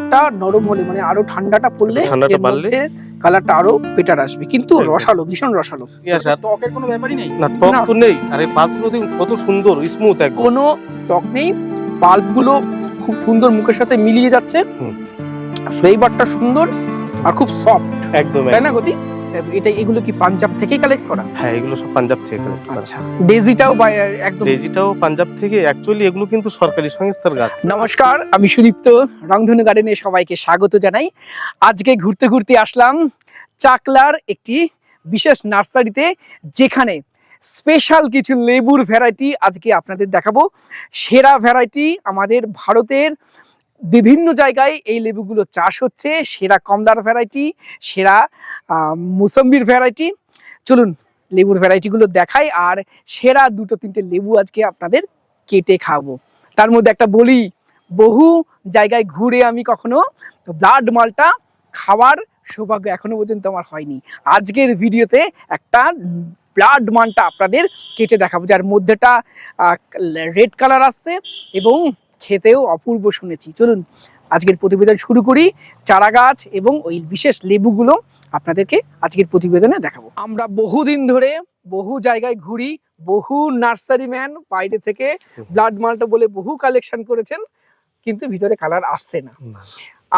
ওয়েদারটা নরম হলে মানে আরও ঠান্ডাটা পড়লে ঠান্ডাটা বাড়লে? কালারটা আরও বেটার আসবে। কিন্তু রসালো ভীষণ রসালো। টকের কোনো ব্যাপারই নেই? না টক তো নেই। আরে পাঁচগুলো দেখুন কত সুন্দর স্মুথ একদম। কোনো টক নেই পাল্পগুলো খুব সুন্দর মুখের সাথে মিলিয়ে যাচ্ছে। ফ্লেভারটা সুন্দর আর খুব সফট একদম তাই না গতি? এটা এগুলো কি পাঞ্জাব থেকেই কালেক্ট করা? হ্যাঁ এগুলো সব পাঞ্জাব থেকে collect করা। আচ্ছা ডেজিটাও একদম ডেজিটাও পাঞ্জাব থেকে অ্যাকচুয়ালি এগুলো কিন্তু সরকারি সংস্থার গাছ। নমস্কার আমি সুদীপ্ত রংধনু গার্ডেনে সবাইকে স্বাগত জানাই। আজকে ঘুরতে ঘুরতে আসলাম চাকলার একটি বিশেষ নার্সারিতে যেখানে স্পেশাল কিছু লেবুর ভ্যারাইটি আজকে আপনাদের দেখাবো। সেরা ভ্যারাইটি আমাদের ভারতের বিভিন্ন জায়গায় এই লেবুগুলো চাষ হচ্ছে। সেরা কমদার ভ্যারাইটি সেরা মুসম্বির ভ্যারাইটি চলুন লেবুর ভ্যারাইটিগুলো দেখাই আর সেরা দুটো তিনটে লেবু আজকে আপনাদের কেটে খাব তার মধ্যে একটা বলি, বহু জায়গায় ঘুরে আমি কখনো ব্লাড মালটা খাওয়ার সৌভাগ্য এখনও পর্যন্ত আমার হয়নি। আজকের ভিডিওতে একটা ব্লাড মানটা আপনাদের কেটে দেখাবো, যার মধ্যেটা রেড কালার আসছে এবং খেতেও অপূর্ব শুনেছি। চলুন আজকের প্রতিবেদন শুরু করি। চারা গাছ এবং ওই বিশেষ লেবুগুলো আপনাদেরকে আজকের প্রতিবেদনে দেখাবো। আমরা বহুদিন ধরে বহু জায়গায় ঘুরি বহু নার্সারি ম্যান বাইরে থেকে ব্লাড মালটা বলে বহু কালেকশন করেছেন কিন্তু ভিতরে কালার আসছে না।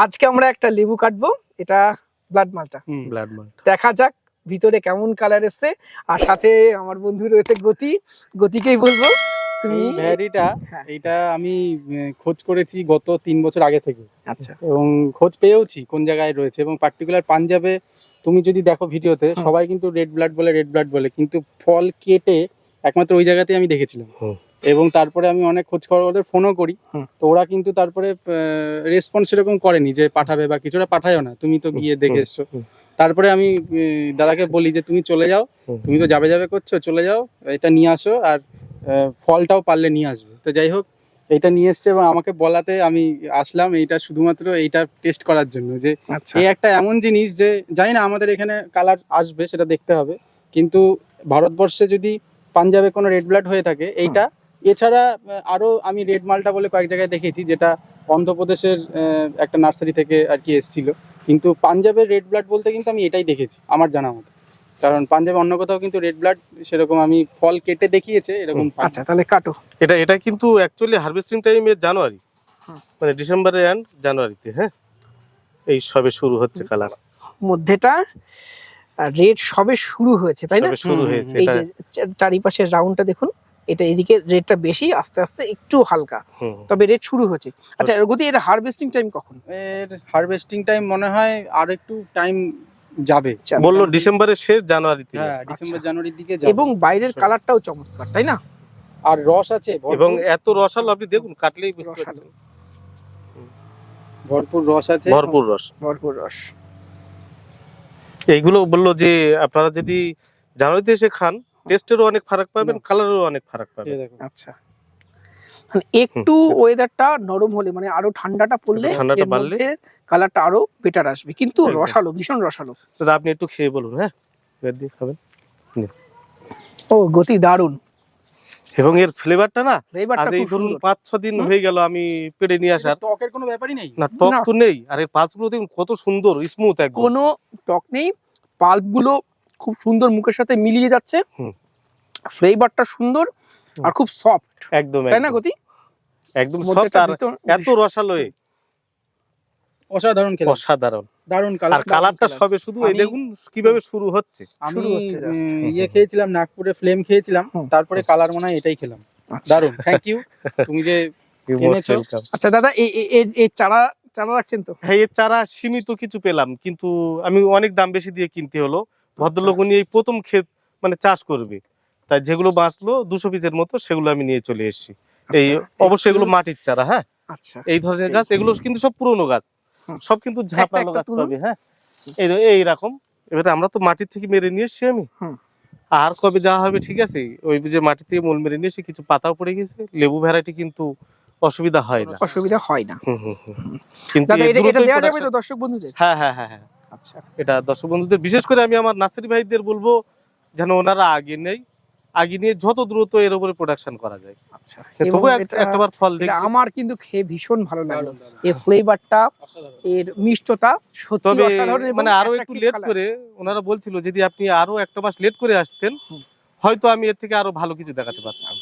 আজকে আমরা একটা লেবু কাটবো এটা ব্লাড মালটা। ব্লাড মাল্ট। দেখা যাক ভিতরে কেমন কালার এসছে। আর সাথে আমার বন্ধু রয়েছে গতি গতিকেই বলব। তুমি এই ভ্যারিটা হ্যাঁ। এটা আমি খোঁজ করেছি গত তিন বছর আগে থেকে। আচ্ছা। এবং খোঁজ পেয়েওছি কোন জায়গায় রয়েছে। এবং পার্টিকুলার পাঞ্জাবে তুমি যদি দেখো ভিডিওতে সবাই কিন্তু রেড ব্লাড বলে রেড ব্লাড বলে কিন্তু ফল কেটে একমাত্র ওই জায়গাতেই আমি দেখেছিলাম। এবং তারপরে আমি অনেক খোঁজ খবর ওদের ফোনও করি। তো ওরা কিন্তু তারপরে রেসপন্স সেরকম করেনি যে পাঠাবে বা কিছুটা পাঠায়ও না। তুমি তো গিয়ে দেখে এসছো। তারপরে আমি দাদাকে বলি যে তুমি চলে যাও। তুমি তো যাবে যাবে করছ চলে যাও। এটা নিয়ে আসো আর ফলটাও পারলে নিয়ে আসবে। তো যাই হোক এটা নিয়ে এসছে এবং আমাকে বলাতে আমি আসলাম এইটা শুধুমাত্র এইটা টেস্ট করার জন্য যে আচ্ছা। এই একটা এমন জিনিস যে জানি না আমাদের এখানে কালার আসবে সেটা দেখতে হবে। কিন্তু ভারতবর্ষে যদি পাঞ্জাবে কোনো রেড ব্লাড হয়ে থাকে এইটা এছাড়া আরও আমি রেড মালটা বলে কয়েক জায়গায় দেখেছি যেটা অন্ধ্রপ্রদেশের একটা নার্সারি থেকে আর কি এসেছিল। কিন্তু পাঞ্জাবের রেড ব্লাড বলতে কিন্তু আমি এটাই দেখেছি আমার জানা মতো। কারণ পাঞ্জাবে অন্য কোথাও কিন্তু রেড ব্লাড সেরকম আমি ফল কেটে দেখিয়েছে এরকম আচ্ছা তাহলে কাটো। এটা এটা কিন্তু অ্যাকচুয়ালি হারভেস্টিং টাইমে জানুয়ারি মানে ডিসেম্বরের এন্ড জানুয়ারিতে হ্যাঁ? এই সবে শুরু হচ্ছে কালার মধ্যেটা রেড সবে শুরু হয়েছে তাই না? শুরু হয়েছে এই যে চারিপাশের রাউন্ডটা দেখুন এটা এদিকে রেডটা বেশি আস্তে আস্তে একটু হালকা। তবে রেড শুরু হয়েছে আচ্ছা গতি এটা হারভেস্টিং টাইম কখন? এর হারভেস্টিং টাইম মনে হয় আর একটু টাইম যাবে। বলল ডিসেম্বরের শেষ জানুয়ারিতে হ্যাঁ ডিসেম্বর আচ্ছা। জানুয়ারির দিকে যাবে। এবং বাইরের কালারটাও চমৎকার তাই না? আর রস আছে এবং এত রসালো আপনি দেখুন কাটলেই বুঝতে। পারছেন ভরপুর রস আছে। ভরপুর রস। ভরপুর রস। এইগুলো বলল যে আপনারা যদি জানুয়ারিতে এসে খান টেস্টেরও অনেক ফারাক পাবেন কালারেরও অনেক ফারাক পাবেন। আচ্ছা। মানে একটু ওয়েদারটা নরম হলে মানে আরও ঠান্ডাটা পড়লে ঠান্ডাটা বাড়লে? কালারটা আরও বেটার আসবে। কিন্তু রসালো ভীষণ রসালো। দাদা আপনি একটু খেয়ে বলুন হ্যাঁ? দিয়ে খাবেন। ও গতি দারুণ এবং এর ফ্লেভারটা না ফ্লেভারটা আজ এই খুব ধরুন পাঁচ ছ দিন হয়ে গেল আমি পেড়ে নিয়ে আসার। টকের কোনো ব্যাপারই নেই? না টক তো নেই আর এর পাঁচগুলো দেখুন কত সুন্দর স্মুথ একদম। কোনো টক নেই পাল্পগুলো খুব সুন্দর মুখের সাথে মিলিয়ে যাচ্ছে। হুম। ফ্লেভারটা সুন্দর আর খুব সফট একদম তাই না গতি? একদম সফট আর এত রসালো অসাধারণ খেলা। অসাধারণ। দারুণ আর কালার কালারটা সবে শুধু এই দেখুন কীভাবে শুরু হচ্ছে। আমি শুরু হচ্ছে ইয়ে খেয়েছিলাম নাগপুরে ফ্লেম খেয়েছিলাম। তারপরে কালার মনে হয় এটাই খেলাম। আচ্ছা। দারুণ। থ্যাংক ইউ তুমি যে. আচ্ছা দাদা এই চারা চারা রাখছেন তো? হ্যাঁ এর চারা সীমিত কিছু পেলাম কিন্তু আমি অনেক দাম বেশি দিয়ে কিনতে হলো। ভদ্রলোক উনি এই প্রথম ক্ষেত মানে চাষ করবে। তাই যেগুলো বাঁচলো দুশো পিসের মতো সেগুলো আমি নিয়ে চলে এসেছি। এই আচ্ছা, অবশ্যই এগুলো মাটির চারা হ্যাঁ? আচ্ছা এই ধরনের গাছ এগুলো কিন্তু সব পুরনো গাছ। সব কিন্তু ঝাঁপালো গাছ। পাবে হ্যাঁ? এই এইরকম। এবারে আমরা তো মাটির থেকে মেরে নিয়ে এসছি আমি। আর কবে যাওয়া হবে ঠিক আছে? ওই যে মাটি থেকে মূল মেরে নিয়ে এসে কিছু পাতাও পড়ে গেছে। লেবু ভ্যারাইটি কিন্তু অসুবিধা হয় না। অসুবিধা হয় না। কিন্তু এটা এটা দেওয়া যাবে তো দর্শক বন্ধুদের? হ্যাঁ হ্যাঁ হ্যাঁ হ্যাঁ। আচ্ছা। এটা দর্শক বন্ধুদের। বিশেষ করে আমি আমার নার্সারি ভাইদের বলব যেন ওনারা আগে নেই আগে নিয়ে যত দ্রুত এর উপরে প্রোডাকশন করা যায়। আচ্ছা। তবু এবং এক- এটা- ফল দেখবে আমার কিন্তু খেয়ে ভীষণ ভালো লাগল। এর ফ্লেভারটা এর মিষ্টতা সত্যি অসাধারণ মানে আরও একটু লেট করে ওনারা বলছিল যদি আপনি আরও একটা মাস লেট করে আসতেন হয়তো আমি এর থেকে আরও ভালো কিছু দেখাতে পারতাম।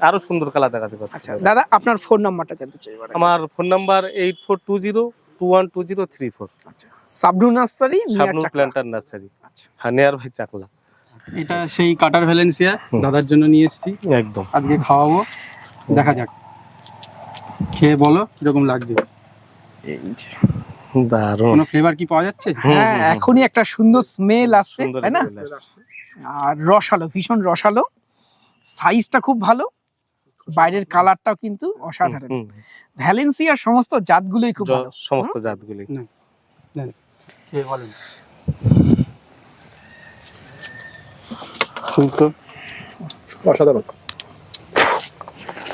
আরও সুন্দর কালার দেখাতে পারতাম। আচ্ছা দাদা আপনার ফোন নাম্বারটা জানতে চাই। আমার phone number eight four two zero two one two zero three four আচ্ছা। সাবনু নার্সারি চাকলা। Planter nursery. আচ্ছা। হ্যাঁ নেয়ার ভাই চাকলা। এটা সেই কাটার ভ্যালেন্সিয়া দাদার জন্য নিয়ে এসেছি। একদম। আজকে খাওয়াবো। দেখা যাক। খেয়ে বলো কীরকম লাগছে এই যে দারুণ। কোনো ফ্লেভার কি পাওয়া যাচ্ছে? হ্যাঁ। এখনই একটা সুন্দর স্মেল আসছে তাই না। আর রসালো ভীষণ রসালো। সাইজটা খুব ভালো। বাইরের কালারটাও কিন্তু অসাধারণ। ভ্যালেন্সিয়ার সমস্ত জাতগুলোই খুব ভালো। সমস্ত জাতগুলি খেয়ে বলেন। অসাধারণ।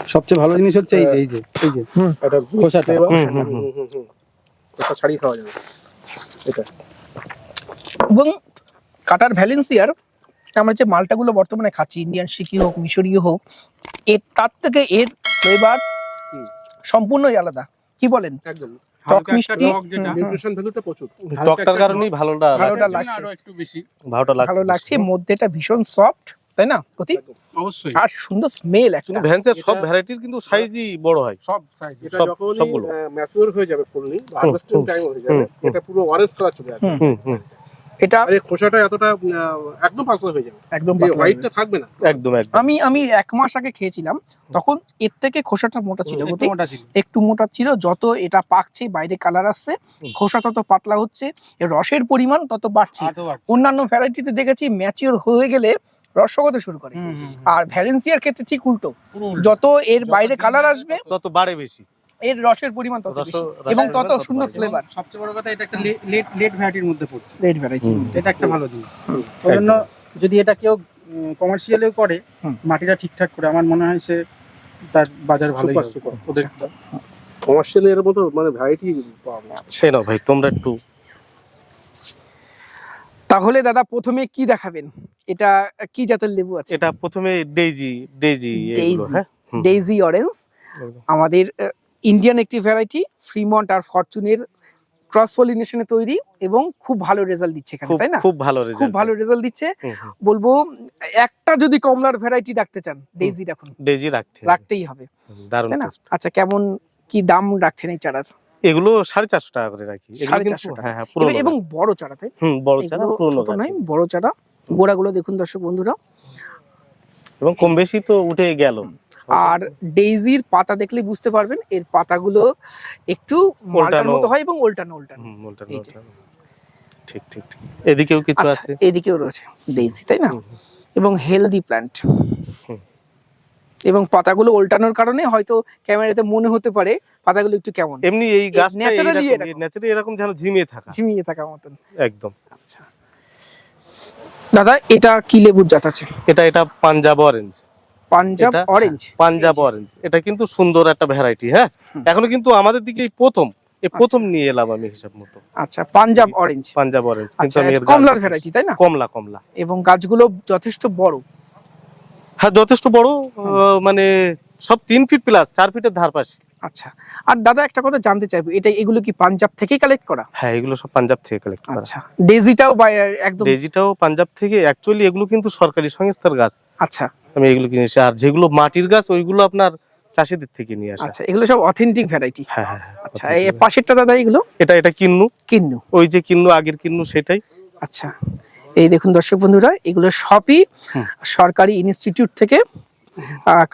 সবচেয়ে ভালো জিনিস হচ্ছে এই যে এই যে এই যে এটা খোসাটা। হুম, হুম, হুম। ওটা ছাড়িয়ে খাওয়া যাবে। এটা। এবং কাটার ভ্যালেন্সিয়ার আমরা যে মালটাগুলো বর্তমানে খাচ্ছি ইন্ডিয়ান সিকি হোক মিশরীয় হোক এর তার থেকে এর ফ্লেভার সম্পূর্ণই আলাদা। কি বলেন? একদম। টক একটা মিষ্টি নিউট্রিশন ভ্যালুটা প্রচুর। টকটার কারণেই ভালোটা ভালোটা লাগছে। আরও একটু বেশি। ভালোটা লাগছে ভালো লাগছে মধ্যেটা ভীষণ সফট তাই না প্রতি? অবশ্যই। আর সুন্দর স্মেল একটা। ভ্যান্সের সব ভ্যারাইটির কিন্তু সাইজই বড় হয়। সব সাইজ এটা যখন ম্যাচিউর ম্যাচিওর হয়ে যাবে ফুললি হারভেস্টিং টাইম হয়ে যাবে। এটা পুরো অরেঞ্জ কালার চলে আসবে। এটা আর খোসাটা এতটা একদম পাতলা হয়ে যাবে। একদম পাতলা হোয়াইটটা থাকবে না। একদম একদম। আমি আমি এক মাস আগে খেয়েছিলাম তখন এর থেকে খোসাটা মোটা ছিল একটু মোটা ছিল। একটু মোটা ছিল যত এটা পাকছে বাইরে কালার আসছে খোসা তত পাতলা হচ্ছে এর রসের পরিমাণ তত বাড়ছে। অন্যান্য ভ্যারাইটিতে দেখেছি ম্যাচিওর হয়ে গেলে রস শুকোতে শুরু করে। আর ভ্যালেন্সিয়ার ক্ষেত্রে ঠিক উল্টো। যত এর বাইরে কালার আসবে তত বাড়ে বেশি। এর রসের পরিমাণ তত বেশি। এবং তত সুন্দর ফ্লেভার সবচেয়ে বড় কথা এটা একটা লেট লেট ভ্যারাইটির মধ্যে পড়ছে। Red variety. এটা একটা ভালো জিনিস। ওই জন্য যদি এটা কেউ কমার্শিয়ালেও করে মাটিটা ঠিকঠাক করে আমার মনে হয় সে তার বাজার ভালো সুপার হবে। ওদের কমার্শিয়ালি এর মতো মানে ভ্যারাইটি। সে না ভাই তোমরা একটু। তাহলে দাদা প্রথমে কি দেখাবেন? এটা কি জাতের লেবু আছে? এটা প্রথমে ডেইজি ডেইজি হ্যাঁ। ডেইজি অরেঞ্জ আমাদের ইন্ডিয়ান একটি ভ্যারাইটি ফ্রিমন্ট আর ফরচুনের ক্রস পলিনেশনে তৈরি এবং খুব ভালো রেজাল্ট দিচ্ছে এখানে তাই না? খুব ভালো রেজাল্ট খুব ভালো রেজাল্ট দিচ্ছে। বলব একটা যদি কমলার ভ্যারাইটি রাখতে চান ডেজি রাখুন ডেজি রাখতে রাখতেই হবে দারুণ তাই না? আচ্ছা কেমন কি দাম রাখছেন এই চারার? এগুলো সাড়ে চারশো টাকা করে রাখি। হ্যাঁ হ্যাঁ এবং বড় চারা তাই? হুম বড় চারা নয় বড় চারা। গোড়াগুলো দেখুন দর্শক বন্ধুরা। এবং কম বেশি তো উঠে গেল। আর ডেইজির পাতা দেখলে বুঝতে পারবেন এর পাতাগুলো একটু মালটার মতো হয় এবং উল্টানো উল্টানো। ঠিক ঠিক ঠিক। এদিকেও কিছু আচ্ছা আছে? এদিকেও রয়েছে ডেইজি তাই না। এবং হেলদি প্ল্যান্ট এবং পাতাগুলো উল্টানোর কারণে হয়তো ক্যামেরাতে মনে হতে পারে পাতাগুলো একটু কেমন। এমনি এই গাছ ন্যাচারালি। ন্যাচারালি এরকম যেন ঝিমিয়ে থাকা। ঝিমিয়ে থাকা মতন। একদম। আচ্ছা। দাদা এটা কি লেবুর জাত আছে? এটা এটা Punjab orange Punjab orange Punjab orange এটা কিন্তু সুন্দর একটা ভ্যারাইটি হ্যাঁ? এখনও কিন্তু আমাদের দিকে প্রথম এই প্রথম নিয়ে এলাম আমি হিসাব মতো। আচ্ছা পাঞ্জাব অরেঞ্জ পাঞ্জাব অরেঞ্জ কিন্তু আচ্ছা আমি কমলার ভ্যারাইটি তাই না? কমলা কমলা। এবং গাছগুলো যথেষ্ট বড়। হ্যাঁ যথেষ্ট বড় মানে সব তিন ফিট প্লাস চার ফিটের ধার পাশে। আচ্ছা আর দাদা একটা কথা জানতে চাইব এটা এগুলো কি পাঞ্জাব থেকেই কালেক্ট করা? হ্যাঁ এগুলো সব পাঞ্জাব থেকে কালেক্ট করা। আচ্ছা ডেজিটাও বা একদম ডেজিটাও পাঞ্জাব থেকে অ্যাকচুয়ালি এগুলো কিন্তু সরকারি সংস্থার গাছ। আচ্ছা। আমি এগুলো কিনেছি আর যেগুলো মাটির গাছ ওইগুলো আপনার চাষিদের থেকে নিয়ে আসা। আচ্ছা এগুলো সব অথেন্টিক ভ্যারাইটি হ্যাঁ হ্যাঁ আচ্ছা এই। পাশেরটা দাদা এগুলো? এটা এটা কিন্নু। কিন্নু। ওই যে কিন্নু আগের কিন্নু সেটাই। আচ্ছা এই দেখুন দর্শক বন্ধুরা এগুলো সবই সরকারি ইনস্টিটিউট থেকে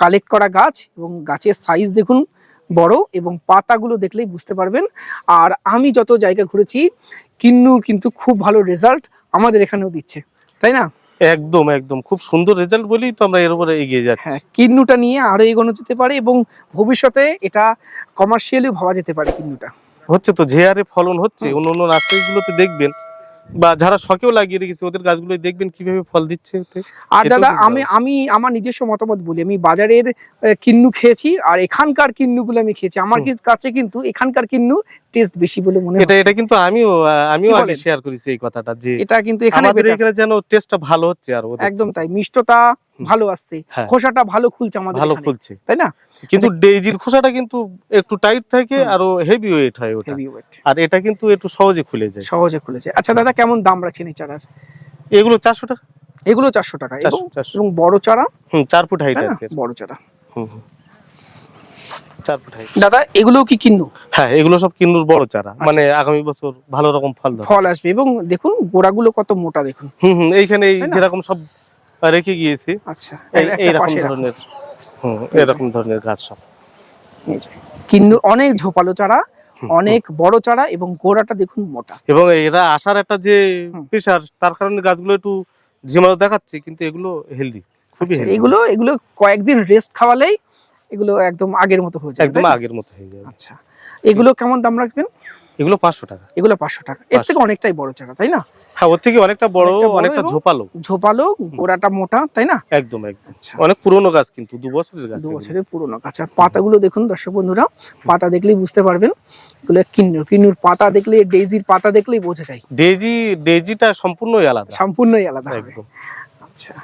কালেক্ট করা গাছ এবং গাছের সাইজ দেখুন বড় এবং পাতাগুলো দেখলেই বুঝতে পারবেন। আর আমি যত জায়গা ঘুরেছি কিন্নুর কিন্তু খুব ভালো রেজাল্ট আমাদের এখানেও দিচ্ছে। তাই না? একদম একদম। খুব সুন্দর রেজাল্ট বলেই তো আমরা এর উপরে এগিয়ে যাচ্ছি। হ্যাঁ কিন্নুটা নিয়ে আরও এগোনো যেতে পারে এবং ভবিষ্যতে এটা কমার্শিয়ালি ভাবা যেতে পারে কিন্নুটা। হচ্ছে তো যে হারে ফলন হচ্ছে অন্য অন্য নার্সারিগুলোতে দেখবেন বা যারা শখেও লাগিয়ে রেখেছে ওদের গাছগুলো দেখবেন কীভাবে ফল দিচ্ছে আর দাদা আমি আমি আমার নিজস্ব মতামত বলি। আমি বাজারের কিন্নু খেয়েছি আর এখানকার কিন্নুগুলো আমি খেয়েছি। আমার কাছে কিন্তু এখানকার কিন্নু টেস্ট বেশি বলে মনে হয় এটা কিন্তু আমিও আমিও আগে শেয়ার করেছি এই কথাটা যে এটা কিন্তু এখানে আমাদের এখানে যেন টেস্টটা ভালো হচ্ছে আর একদম তাই মিষ্টতা ভালো আসছে হ্যাঁ। খোসাটা ভালো খুলছে আমাদের ভালো এখানে, ফুলছে তাই না? কিন্তু ডেইজির খোসাটা কিন্তু একটু টাইট থাকে আর হেভি ওয়েট হয় ওটা। আর এটা কিন্তু একটু সহজে খুলে যায়। সহজে খুলেছে আচ্ছা দাদা কেমন দাম রাখছেন এই চারার? এগুলো চারশো টাকা। এগুলো চারশো টাকা। এবং বড় চারা? হুম চার ফুট হাইট আছে। বড় চারা। হুম, হুম। চার দাদা এগুলো কি কিন্নু? হ্যাঁ এগুলো সব কিন্নুর বড় চারা। মানে আগামী বছর ভালো রকম ফল ফল আসবে। এবং দেখুন গোড়াগুলো কত মোটা দেখুন। হুম হুম এইখানে? যেরকম সব রেখে গিয়েছি আচ্ছা এইরকম ধরনের হুম এরকম ধরনের গাছ সব। কিন্নুর অনেক ঝোপালো চারা অনেক বড় চারা এবং গোড়াটা দেখুন মোটা। এবং এরা আসার একটা যে। প্রেশার তার কারণে গাছগুলো একটু ঝিমানো দেখাচ্ছে কিন্তু এগুলো হেলদি খুবই আচ্ছা, এগুলো এগুলো কয়েকদিন রেস্ট খাওয়ালেই এগুলো একদম আগের মতো হয়ে যাবে একদম আগের মতো হয়ে যাবে। আচ্ছা এগুলো কেমন দাম রাখবেন? এগুলো পাঁচশো টাকা। এগুলো পাঁচশো টাকা। এর থেকে অনেকটাই বড় চারা তাই না? হ্যাঁ ওর থেকে অনেকটা বড় অনেকটা ঝোপালো। ঝোপালো গোড়াটা মোটা তাই না? একদম একদম। আচ্ছা। অনেক পুরনো গাছ কিন্তু দু বছরের গাছ দু বছরের পুরোনো গাছ। আর পাতাগুলো দেখুন দর্শক বন্ধুরা পাতা দেখলেই বুঝতে পারবেন। এগুলো কিন্নুর কিন্নুর পাতা দেখলে ডেইজির পাতা দেখলেই বোঝা যায়। ডেজি ডেজিটা সম্পূর্ণই আলাদা। সম্পূর্ণই আলাদা একদম। আচ্ছা।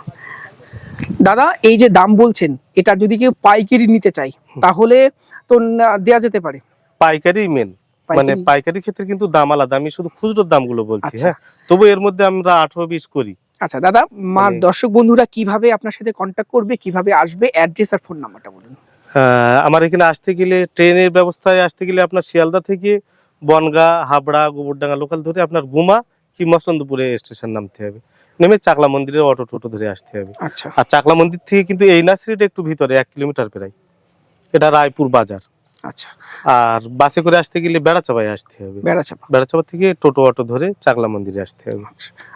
দাদা এই যে দাম বলছেন এটা যদি কেউ পাইকারি নিতে চাই তাহলে তো দেয়া যেতে পারে। পাইকারি মেন মানে পাইকারি- ক্ষেত্রে কিন্তু দাম আলাদা। আমি শুধু খুচরোর দামগুলো বলছি আচ্ছা। হ্যাঁ? তবু এর মধ্যে আমরা আঠারো বিশ করি। আচ্ছা দাদা মা মানে- দর্শক বন্ধুরা কীভাবে আপনার সাথে কন্ট্যাক্ট করবে কীভাবে আসবে? অ্যাড্রেস আর ফোন নাম্বারটা বলুন। আহ, আমার এখানে আসতে গেলে ট্রেনের ব্যবস্থায় আসতে গেলে আপনার শিয়ালদা থেকে বনগা হাবড়া গোবরডাঙ্গা লোকাল ধরে আপনার গুমা কি মসলন্দপুরে স্টেশন নামতে হবে। নেমে চাকলা মন্দিরের অটো টোটো ধরে আসতে হবে। আচ্ছা। আর চাকলা মন্দির থেকে কিন্তু এই নার্সারিটা একটু ভিতরে এক কিলোমিটার প্রায়। এটা রায়পুর বাজার। আচ্ছা। আর বাসে করে আসতে গেলে বেড়াচাপায় আসতে হবে। বেড়াচাপা। বেড়াচাপা থেকে টোটো অটো ধরে চাকলা মন্দিরে আসতে হবে।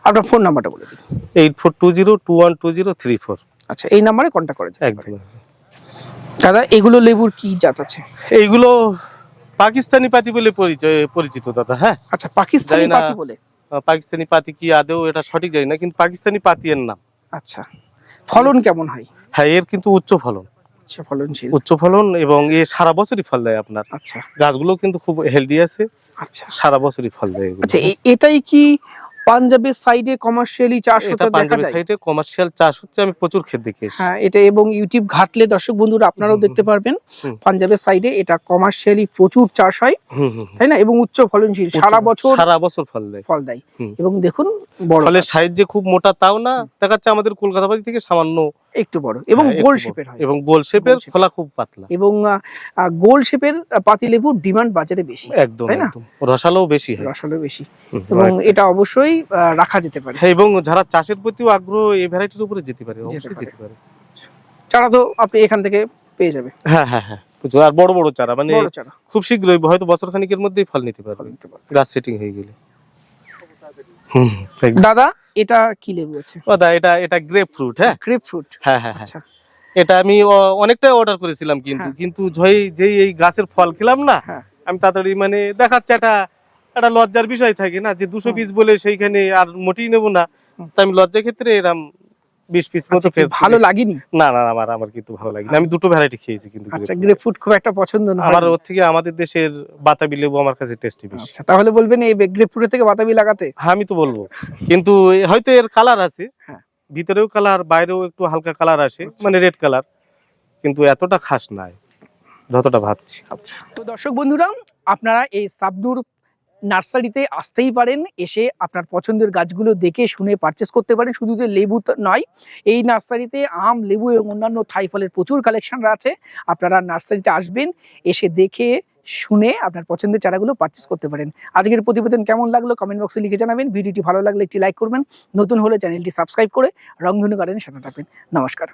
আপনার ফোন নাম্বারটা বলে দিন। Eight four two zero two one two zero three four আচ্ছা এই নাম্বারে কন্ট্যাক্ট করে পারে। একদম। দাদা এগুলো লেবুর কি জাত আছে? এইগুলো পাকিস্তানি পাতি বলে পরিচয় পরিচিত দাদা হ্যাঁ। আচ্ছা পাকিস্তানি। পাতি বলে? পাকিস্তানি পাতি কি আদেও এটা সঠিক জানি না কিন্তু পাকিস্তানি পাতি এর নাম। আচ্ছা। ফলন কেমন হয়? হ্যাঁ এর কিন্তু উচ্চ ফলন। আচ্ছা ফলনশীল। উচ্চ ফলন এবং এ সারা বছরই ফল দেয় আপনার। আচ্ছা। গাছগুলো কিন্তু খুব হেলদি আছে। আচ্ছা। সারা বছরই ফল দেয় আচ্ছা এটাই কি পাঞ্জাবের সাইডে কমার্শিয়ালি চাষ হতে দেখা যায়। সাইডে কমার্শিয়াল চাষ হচ্ছে আমি প্রচুর ক্ষেত দেখি হ্যাঁ এটা এবং ইউটিউব ঘাটলে দর্শক বন্ধুরা আপনারাও দেখতে পারবেন। পাঞ্জাবের সাইডে এটা কমার্শিয়ালি প্রচুর চাষ হয়। তাই না? এবং উচ্চ ফলনশীল সারা বছর সারা বছর ফল দেয়। ফল দেয়। এবং দেখুন বড় ফলের সাইজ যে খুব মোটা তাও না দেখা যাচ্ছে আমাদের কলকাতা থেকে সামান্য একটু বড় এবং হ্যাঁ, গোল শেপের হয়। এবং গোল শেপের। খোলা খুব পাতলা। এবং গোল শেপের পাতিলেবুর ডিমান্ড বাজারে বেশি একদম তাই না? রসালোও বেশি হয়। রসালো বেশি। এবং এটা অবশ্যই রাখা যেতে পারে। হ্যাঁ, এবং যারা চাষের প্রতিও আগ্রহ এই ভ্যারাইটির উপরে যেতে পারে অবশ্যই যেতে পারে। চারা তো আপনি এখান থেকে পেয়ে যাবে হ্যাঁ হ্যাঁ হ্যাঁ। আর বড় বড় চারা মানে চারা। খুব শীঘ্রই হয়তো বছর খানিকের মধ্যেই ফল নিতে পারবে। গাছ সেটিং হয়ে গেলে। দাদা এটা কি লেবু আছে? ও দা এটা এটা গ্রেপ ফ্রুট হ্যাঁ? গ্রেপ ফ্রুট হ্যাঁ হ্যাঁ হ্যাঁ। আচ্ছা। এটা আমি অনেকটাই অর্ডার করেছিলাম কিন্তু। হ্যাঁ। কিন্তু যেই যেই এই গাছের ফল খেলাম না হ্যাঁ। আমি তাড়াতাড়ি মানে দেখাচ্ছে একটা একটা লজ্জার বিষয় থাকে না? যে দুশো। পিস বলে সেইখানে আর মোটেই নেব না। তাই তা আমি লজ্জা ক্ষেত্রে এরম বিশ পিস মতো আচ্ছা, ভালো লাগেনি? না না আমার আমার কিন্তু ভালো লাগে না আমি দুটো ভ্যারাইটি খেয়েছি কিন্তু আচ্ছা grape গ্রেপ ফ্রুট খুব একটা পছন্দ না আমার ওর থেকে আমাদের দেশের বাতাবি লেবু আমার কাছে টেস্টি বেশি। আচ্ছা তাহলে বলবেন এই গ্রেপ ফ্রুটের থেকে বাতাবি লাগাতে? হ্যাঁ আমি তো বলব। কিন্তু হয়তো এর কালার আছে। হ্যাঁ। ভিতরেও কালার বাইরেও একটু হালকা কালার আসে আচ্ছা। মানে রেড কালার কিন্তু এতটা খাস নাই যতটা ভাবছি। আচ্ছা। তো দর্শক বন্ধুরা আপনারা এই সাবনুর নার্সারিতে আসতেই পারেন, এসে আপনার পছন্দের গাছগুলো দেখে শুনে পারচেস করতে পারেন। শুধু যে লেবু নয়, এই নার্সারিতে আম, লেবু এবং অন্যান্য থাই ফলের প্রচুর কালেকশন আছে। আপনারা নার্সারিতে আসবেন, এসে দেখে শুনে আপনার পছন্দের চারাগুলো পারচেস করতে পারেন। আজকের প্রতিবেদন কেমন লাগল কমেন্ট বক্সে লিখে জানাবেন। ভিডিওটি ভালো লাগলে একটি লাইক করবেন। নতুন হলে চ্যানেলটি সাবস্ক্রাইব করে রংধনু গার্ডেনের সাথে থাকবেন। নমস্কার।